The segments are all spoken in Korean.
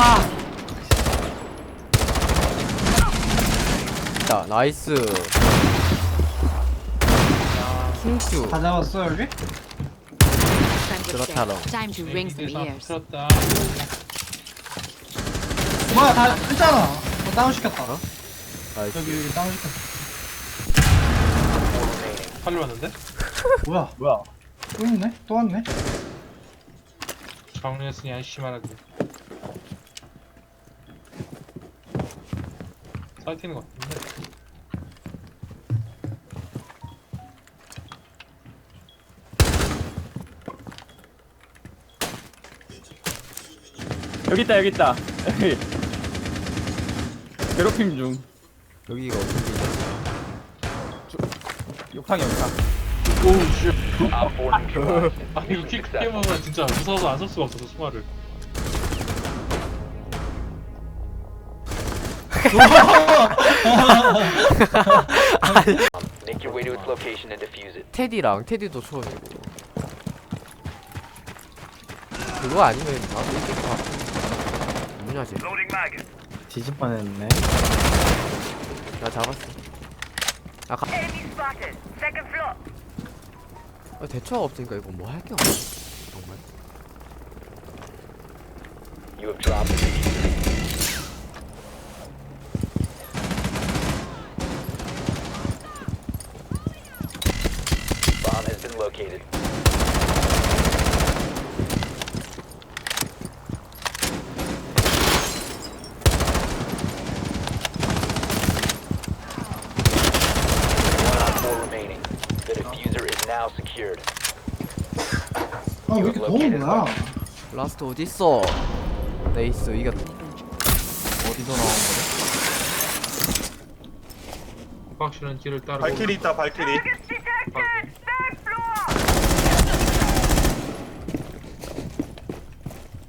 와! 자, 나이스. 킹큐. 다 잡았어 여기? 그렇다롱. Time to ring some ears. 틀었다. 뭐야 다 했잖아 어, 다운 시켰다 나이스. 여기 여기 다운 시켰어. 팔로 왔는데? 뭐야 뭐야? 또 있네? 또 왔네? 정리했으니 안심하라고. 사이트는 것 같은데. 여기 있다 여기 있다. 여기. 괴롭힘 중. 여기가 어딘지. 욕탕 욕탕. 4 neutralized. 아 이거 킥 크게 먹으면 진짜 무서워서 안 쏠 수가 없어서 총알을. Make your way to its location and defuse it. 테디랑 테디도 추워지고. 그거 아니면 나도 이길 것 같아. 뭐냐지? 뒤집 뻔했네. 나 잡았어. 아, 가... Enemy spotted. Second floor. 아, 대처가 없으니까 이거 뭐 할 게 없어. 정말. You have dropped the diffuser. Bomb has been located. One on four remaining. The diffuser is now secured. 아 왜 이렇게 더운 거야? 라스트 어디 있어? 네이스 이겼다. 어디서 나온 거래? 확실한 길을 따르고. 발키리 있다 발키리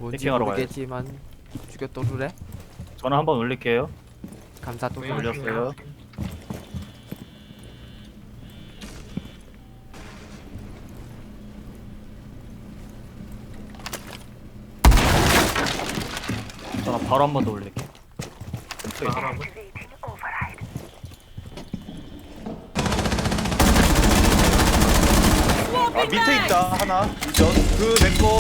뭔지 해킹하러 모르겠지만 죽였도루래. 전화 한번 올릴게요. 감사 또왜 올렸어요. 전화 바로 한 번 더 올릴게. 나가라고? Activating override. 아 밑에 있다 하나 그 내꺼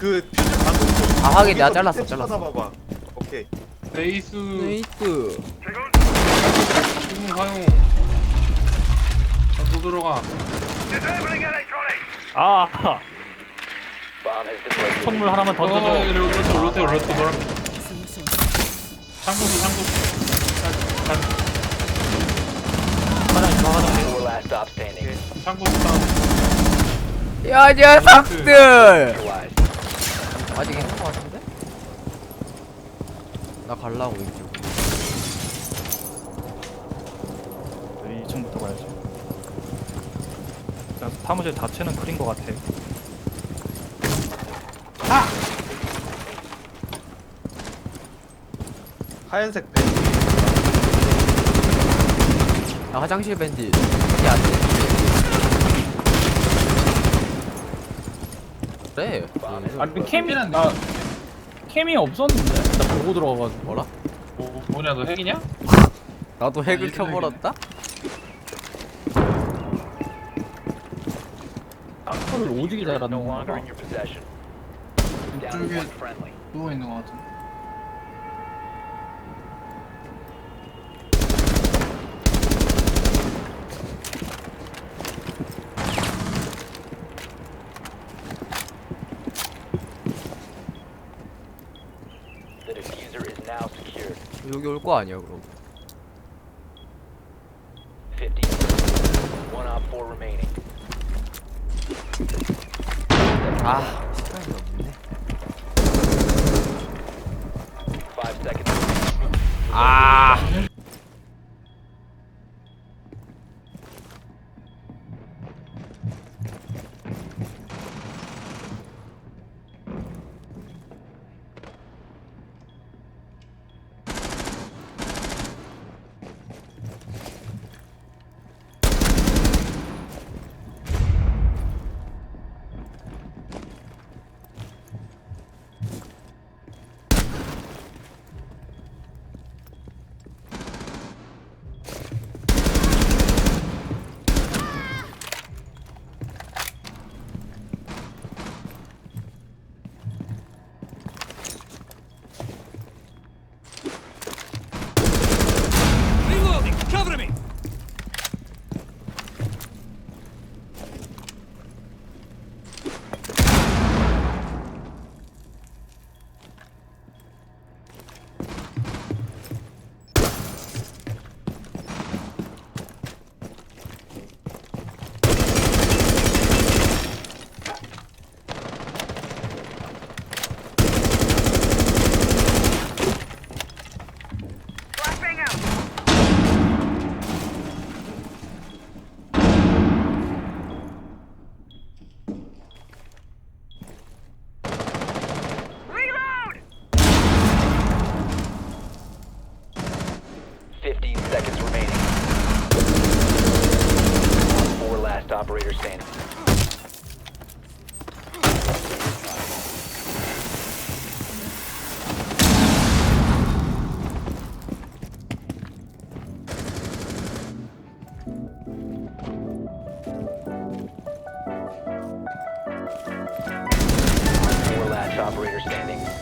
그 방금 좀 아, 하긴 내가 거기서 잘랐어, 밑에 잘랐어. 찾아봐봐 오케이 베이스 네이스. 지금 사용. 또 들어가. 아. 선물 하나만 어, 던져줘. 로테 로테 로테 노랑. 상구수 상구수. 있어, standing. 상구수. 야 녀석들. 아직 있는 것 같은데? 나 갈라고 이쪽. 2층부터 가야지. 그냥 사무실 자체는 크린 것 같아. 하얀색 배나 화장실 밴디. 이게 안 돼. 그래. 아니 그 캠이 나 캠이 없었는데 나 보고 들어가가지고 뭐라? 뭐, 뭐냐 너 핵이냐? 나도 핵을 아, 켜버렸다? 아크를 오지게 잘하는 거야. Down one friendly. 누워 있는 거 같은데 now secured. 여기 올 거 아니야 그럼? 50. One op four remaining. 아 understand. Four last operator standing.